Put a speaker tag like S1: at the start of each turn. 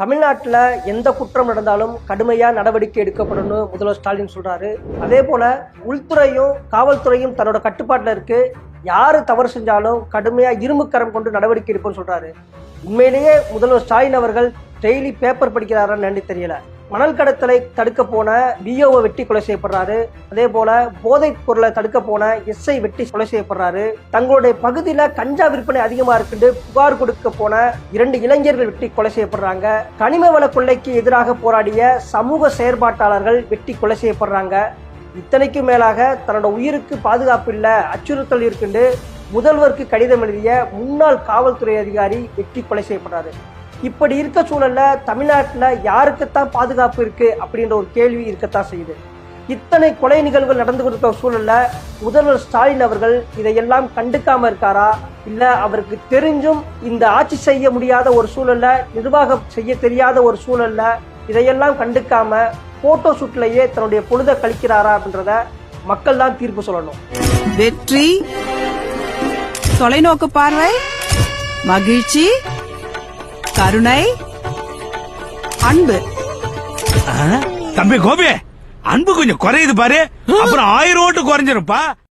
S1: தமிழ்நாட்டில் எந்த குற்றம் நடந்தாலும் கடுமையாக நடவடிக்கை எடுக்கப்படும் முதல்வர் ஸ்டாலின் சொல்கிறாரு அதே போல் உள்துறையும் காவல்துறையும் தன்னோட கட்டுப்பாட்டில் இருக்கு. யார் தவறு செஞ்சாலும் கடுமையாக இரும்புக்கரம் கொண்டு நடவடிக்கை எடுப்போம்னு சொல்கிறாரு உண்மையிலேயே முதல்வர் ஸ்டாலின் அவர்கள் டெய்லி பேப்பர் படிக்கிறாரான்னு தெரியலை. மணல் கடத்தலை தடுக்க போன பிஓவை வெட்டி கொலை செய்யப்படுறாரு. அதே போல போதைப் பொருளை தடுக்க போன எஸ்ஐ வெட்டி கொலை செய்யப்படுறாரு. தங்களுடைய பகுதியில கஞ்சா விற்பனை அதிகமா இருக்குன்னு புகார் கொடுக்க போன இரண்டு இளைஞர்கள் வெட்டி கொலை செய்யப்படுறாங்க. கனிம வள கொள்ளைக்கு எதிராக போராடிய சமூக செயற்பாட்டாளர்கள் வெட்டி கொலை செய்யப்படுறாங்க. இத்தனைக்கும் மேலாக தன்னோட உயிருக்கு பாதுகாப்பு இல்ல அச்சுறுத்தல் இருக்குண்டு முதல்வருக்கு கடிதம் எழுதிய முன்னாள் காவல்துறை அதிகாரி வெட்டி கொலை செய்யப்படுறாரு. இப்படி இருக்க சூழலில் தமிழ்நாட்டில் யாருக்குத்தான் பாதுகாப்பு இருக்குது அப்படின்ற ஒரு கேள்வி இருக்கத்தான் செய்யுது. இத்தனை கொலை நிகழ்வுகள் நடந்து கொடுத்த சூழலில் முதல்வர் ஸ்டாலின் அவர்கள் இதையெல்லாம் கண்டுக்காமல் இருக்காரா? இல்லை அவருக்கு தெரிஞ்சும் இந்த ஆட்சி செய்ய முடியாத ஒரு சூழலில் நிர்வாகம் செய்ய தெரியாத ஒரு சூழல்ல இதையெல்லாம் கண்டுக்காம போட்டோ ஷூட்லேயே தன்னுடைய பொழுதை கழிக்கிறாரா அப்படின்றத மக்கள் தான் தீர்ப்பு சொல்லணும்.
S2: வெற்றி தொலைநோக்கு பார்வை மகிழ்ச்சி கருணை. அன்பு.
S3: தம்பி கோபி அன்பு கொஞ்சம் குறையுது பாரு. அப்புறம் ஆயிரம் ஓட்டு குறைஞ்சிருப்பா